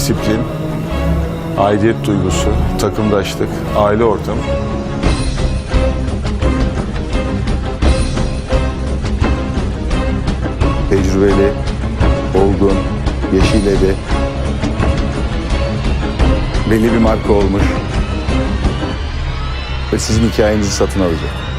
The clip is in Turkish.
disiplin, aidiyet duygusu, takımdaşlık, aile ortamı. Tecrübeli, olgun, yeşilledi, belli bir marka olmuş ve sizin hikayenizi satın alacak.